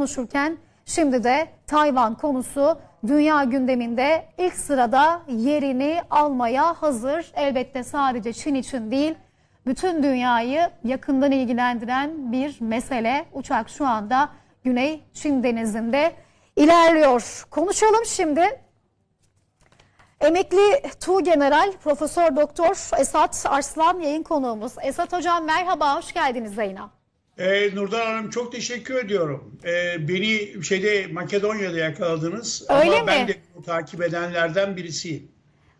konuşurken şimdi de Tayvan konusu dünya gündeminde ilk sırada yerini almaya hazır. Elbette sadece Çin için değil, bütün dünyayı yakından ilgilendiren bir mesele. Uçak şu anda Güney Çin denizinde ilerliyor. Konuşalım şimdi. Emekli Tuğgeneral Profesör Doktor Esat Arslan yayın konuğumuz. Esat Hocam merhaba, hoş geldiniz yayına. Ee, Nurdan Hanım çok teşekkür ediyorum. Ee, beni şeyde Makedonya'da yakaladınız. Öyle ama ben mi? de bunu takip edenlerden birisiyim.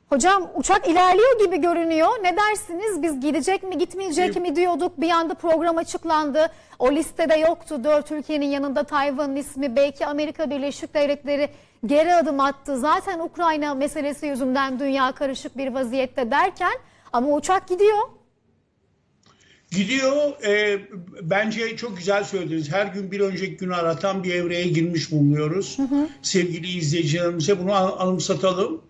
Hocam uçak ilerliyor gibi görünüyor. Ne dersiniz? Biz gidecek mi gitmeyecek mi diyorduk. Bir anda program açıklandı. O listede yoktu. Dört ülkenin yanında Tayvan'ın ismi. Belki Amerika Birleşik Devletleri geri adım attı. Zaten Ukrayna meselesi yüzünden dünya karışık bir vaziyette derken ama uçak gidiyor. Gidiyor. e, bence çok güzel söylediniz. Her gün bir önceki günü aratan bir evreye girmiş bulunuyoruz. Sevgili izleyicilerimize bunu an- anımsatalım.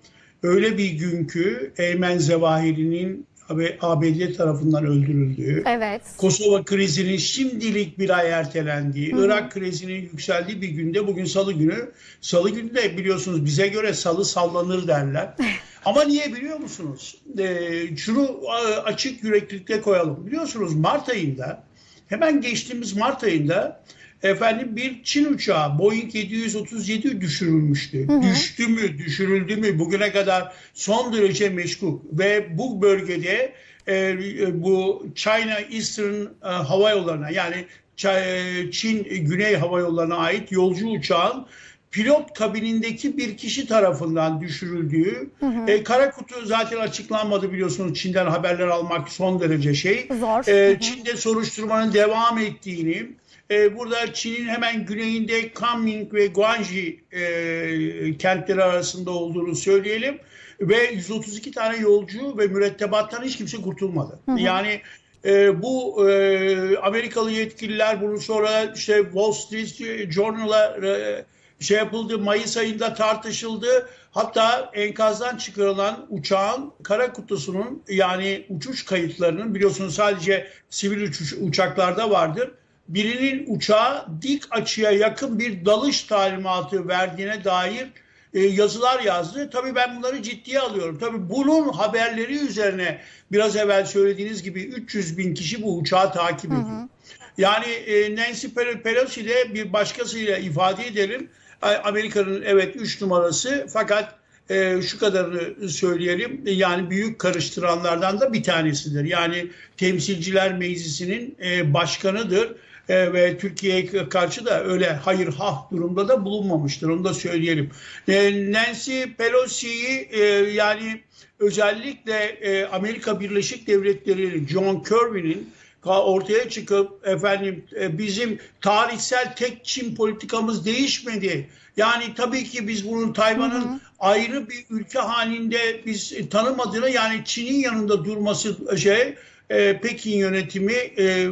Öyle bir günkü Eymen Zevahiri'nin AB- ABD tarafından öldürüldüğü, Evet. Kosova krizinin şimdilik bir ay ertelendiği, Irak krizinin yükseldiği bir günde bugün salı günü. Salı günü de biliyorsunuz bize göre salı sallanır derler. Ama niye biliyor musunuz? Ee, şunu e, açık yüreklilikle koyalım. Biliyorsunuz Mart ayında hemen geçtiğimiz Mart ayında efendim bir Çin uçağı Boeing 737 düşürülmüştü. Düştü mü, düşürüldü mü bugüne kadar son derece meşgul ve bu bölgede e, bu China Eastern e, Hava Yolları'na yani e, Çin Güney Hava Yolları'na ait yolcu uçağın pilot kabinindeki bir kişi tarafından düşürüldüğü, e, kara kutu zaten açıklanmadı biliyorsunuz Çin'den haberler almak son derece şey. Zor. E, Hı hı. Çin'de soruşturmanın devam ettiğini, e, burada Çin'in hemen güneyinde Kunming ve Guangxi e, kentleri arasında olduğunu söyleyelim. Ve 132 tane yolcu ve mürettebattan hiç kimse kurtulmadı. Yani e, bu e, Amerikalı yetkililer bunu sonra işte Wall Street Journal'a e, şey yapıldı. Mayıs ayında tartışıldı. Hatta enkazdan çıkarılan uçağın kara kutusunun yani uçuş kayıtlarının biliyorsunuz sadece sivil uçuş, uçaklarda vardır. Birinin uçağa dik açıya yakın bir dalış talimatı verdiğine dair e, yazılar yazdı. Tabii ben bunları ciddiye alıyorum. Tabii bunun haberleri üzerine biraz evvel söylediğiniz gibi 300 bin kişi bu uçağı takip ediyor. Yani e, Nancy Pel- Pelosi de bir başkasıyla ifade edelim. Amerika'nın evet 3 numarası fakat e, şu kadarını söyleyelim yani büyük karıştıranlardan da bir tanesidir. Yani Temsilciler Meclisi'nin e, başkanıdır e, ve Türkiye'ye karşı da öyle hayır hah durumda da bulunmamıştır. Onu da söyleyelim. E, Nancy Pelosi'yi e, yani özellikle e, Amerika Birleşik Devletleri John Kirby'nin ortaya çıkıp efendim e, bizim tarihsel tek Çin politikamız değişmedi. Yani tabii ki biz bunun Tayvan'ın ayrı bir ülke halinde biz tanımadığını yani Çin'in yanında durması şey e, Pekin yönetimi e, e,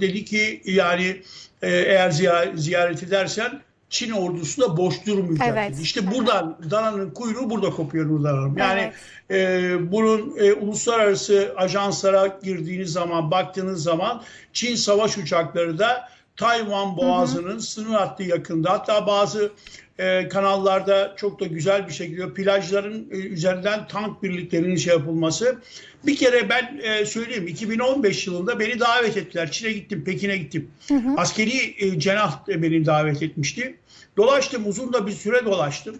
dedi ki yani e, eğer ziya- ziyaret edersen Çin ordusu da boş durmayacak. Evet. İşte buradan dananın kuyruğu burada kopuyor Nurdan Hanım. Yani Evet. e, bunun e, uluslararası ajanslara girdiğiniz zaman baktığınız zaman Çin savaş uçakları da Tayvan Boğazı'nın sınır hattı yakında. Hatta bazı e, kanallarda çok da güzel bir şekilde plajların e, üzerinden tank birliklerinin şey yapılması. Bir kere ben e, söyleyeyim 2015 yılında beni davet ettiler. Çin'e gittim, Pekin'e gittim. Askeri e, cenah beni davet etmişti. Dolaştım, uzun da bir süre dolaştım.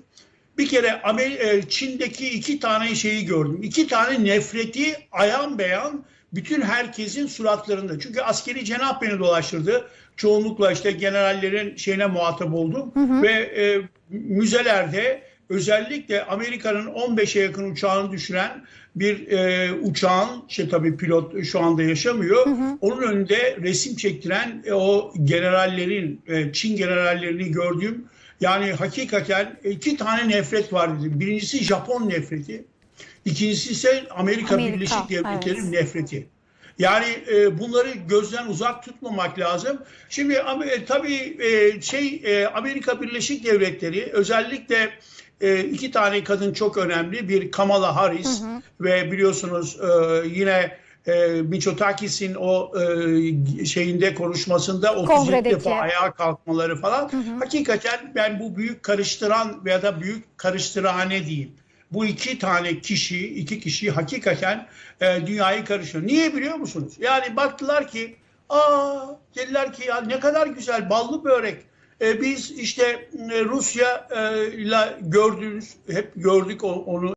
Bir kere Amer- e, Çin'deki iki tane şeyi gördüm. İki tane nefreti ayan beyan bütün herkesin suratlarında. Çünkü askeri cenah beni dolaştırdı. Çoğunlukla işte generallerin şeyine muhatap oldum. Ve e, müzelerde özellikle Amerika'nın 15'e yakın uçağını düşüren bir e, uçağın işte tabii pilot şu anda yaşamıyor. Onun önünde resim çektiren e, o generallerin e, Çin generallerini gördüğüm yani hakikaten iki tane nefret var dedim. Birincisi Japon nefreti. İkincisi ise Amerika, Amerika, Birleşik Devletleri'nin evet. nefreti. Yani e, bunları gözden uzak tutmamak lazım. Şimdi e, tabii e, şey e, Amerika Birleşik Devletleri özellikle e, iki tane kadın çok önemli. Bir Kamala Harris ve biliyorsunuz e, yine e, Mitsotakis'in o e, şeyinde konuşmasında 37 Kongredeki. defa ayağa kalkmaları falan hakikaten ben bu büyük karıştıran veya da büyük karıştırhane diyeyim. Bu iki tane kişi, iki kişi hakikaten e, dünyayı karıştırıyor. Niye biliyor musunuz? Yani baktılar ki, aa dediler ki ya ne kadar güzel ballı börek. E, biz işte e, Rusya e, ile gördüğünüz, hep gördük onu